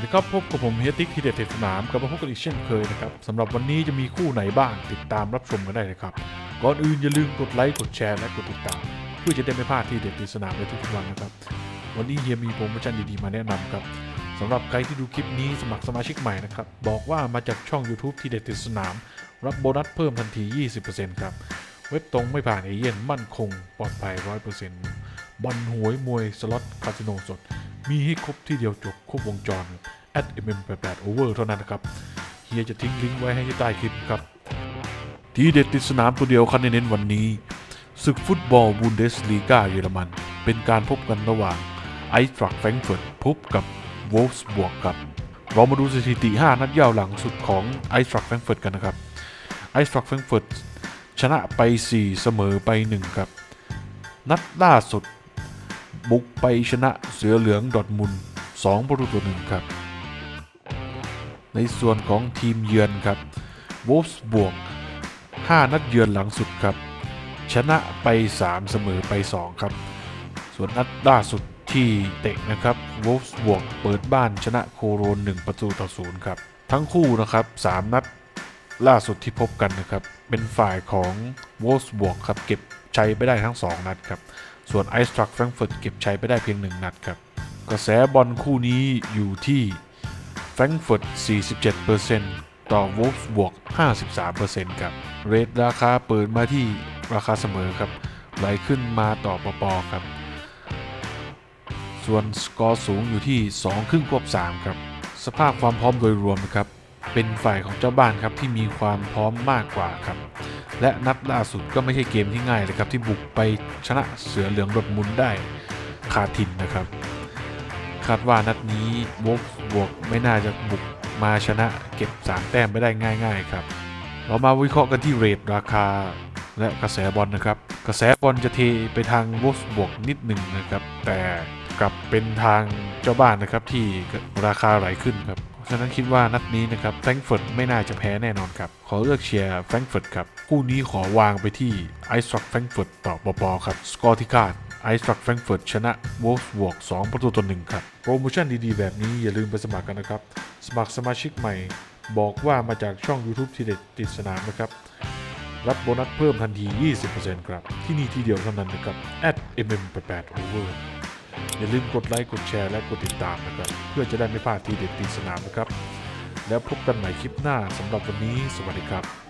วัสดีครับพบกับผมเฮยติกทีเด็ดเทสนามกลับมาพบกันอีกเช่นเคยนะครับสำหรับวันนี้จะมีคู่ไหนบ้างติดตามรับชมกันได้เลยครับ ก่อนอื่นอย่าลืมกดไลค์กดแชร์และกดติดตาม เพื่อจะได้ไม่พลาดทีเด็ดติดสนามในทุกวันนะครับ วันนี้เฮียมีโปรโมชั่นดีๆมาแนะนำครับสำหรับใครที่ดูคลิปนี้สมัครสมาชิกใหม่นะครับบอกว่ามาจากช่อง YouTube ทีเด็ดติดสนาม รับโบนัสเพิ่มทันที 20%ครับเว็บตรงไม่ผ่านเอเย่นมั่นคงปลอดภัย 100%บอลหวยมวยสล็อตคาสิโนสด มีให้ครบที่เดียวจบครบวงจร at mm88 over เท่านั้นนะครับเฮียจะทิ้งลิงก์ไว้ให้ใต้คลิปครับ ที่เด็ดติดสนามตัวเดียวคันเน้นวันนี้ศึกฟุตบอลบูนเดสลีกาเยอรมัน เป็นการพบกันระหว่างไอทรักแฟรงเฟิร์ตพบกับวอลฟสบวกครับ เรามาดูสถิติ 5 นัดยาวหลังสุดของไอทรักแฟรงเฟิร์ตกันนะครับไอทรักแฟรงเฟิร์ตชนะไป 4 เสมอไป 1 ครับ นัดล่าสุด บุกไปชนะเสือเหลืองดอทมุน2ประตูต่อหนึ่งครับ ในส่วนของทีมเยือนครับวอลฟส์บวก 5 นัดเยือนหลังสุดครับ ชนะไป 3 เสมอไป 2 ครับ ส่วนนัดล่าสุดที่เตะนะครับวอลฟส์บวกเปิดบ้านชนะโคโรน 1 ประตูต่อ0ครับ ทั้งคู่นะครับ 3 นัดล่าสุดที่พบกันนะครับ เป็นฝ่ายของวอลฟส์บวกครับเก็บชัยไปได้ทั้ง 2 นัดครับ ส่วนไอสตรักแฟรงก์เฟิร์ตเก็บชัยไปได้เพียง 1 นัดครับ กระแสบอลคู่นี้อยู่ที่แฟรงก์เฟิร์ต47%ต่อวอลฟส์บวก 53%ครับ เรทราคาเปิดมาที่ราคาเสมอครับไหลขึ้นมาต่อปปอครับ ส่วนสกอร์สูงอยู่ที่ 2 ครึ่งควบ 3 ครับ สภาพความพร้อมโดยรวมครับ เป็นฝ่ายของเจ้าบ้านครับที่มีความพร้อมมากกว่าครับ และนัดล่าสุดก็ไม่ใช่เกมที่ง่ายเลยครับ ที่บุกไปชนะเสือเหลืองดอดมุนได้คาทินนะครับ คาดว่านัดนี้วอลฟบวกไม่น่าจะบุกมาชนะเก็บ 3 แต้มไปได้ง่าย ๆ ครับ เรามาวิเคราะห์กันที่เรทราคาและกระแสบอลนะครับ กระแสบอลจะเทไปทางวอลฟบวกนิดหนึ่งนะครับ แต่กลับเป็นทางเจ้าบ้านนะครับที่ราคาไหลขึ้นครับ ฉะนั้นคิดว่านัดนี้นะครับแฟรงก์เฟิร์ตไม่น่าจะแพ้แน่นอนครับ ขอเลือกเชียร์แฟรงก์เฟิร์ตครับ คู่นี้ขอวางไปที่ไอซ์ทรักแฟรงก์เฟิร์ตต่อปอปอครับ สกอร์ที่คาดไอซ์ทรักแฟรงก์เฟิร์ตชนะวอลฟบวก2ประตูต่อหนึ่งครับ โปรโมชั่นดีๆ แบบนี้อย่าลืมไปสมัครกันนะครับ สมัครสมาชิกใหม่ บอกว่ามาจากช่อง YouTube ทีเด็ดติดสนามนะครับ รับโบนัสเพิ่มทันที 20%ครับ ที่นี่ที่เดียวเท่านั้นนะครับ mm88 over อย่าลืมกดไลค์กดแชร์และกดติดตามนะครับ เพื่อจะได้ไม่พลาดทีเด็ดตีสนามนะครับ แล้วพบกันใหม่คลิปหน้าสำหรับวันนี้ สวัสดีครับ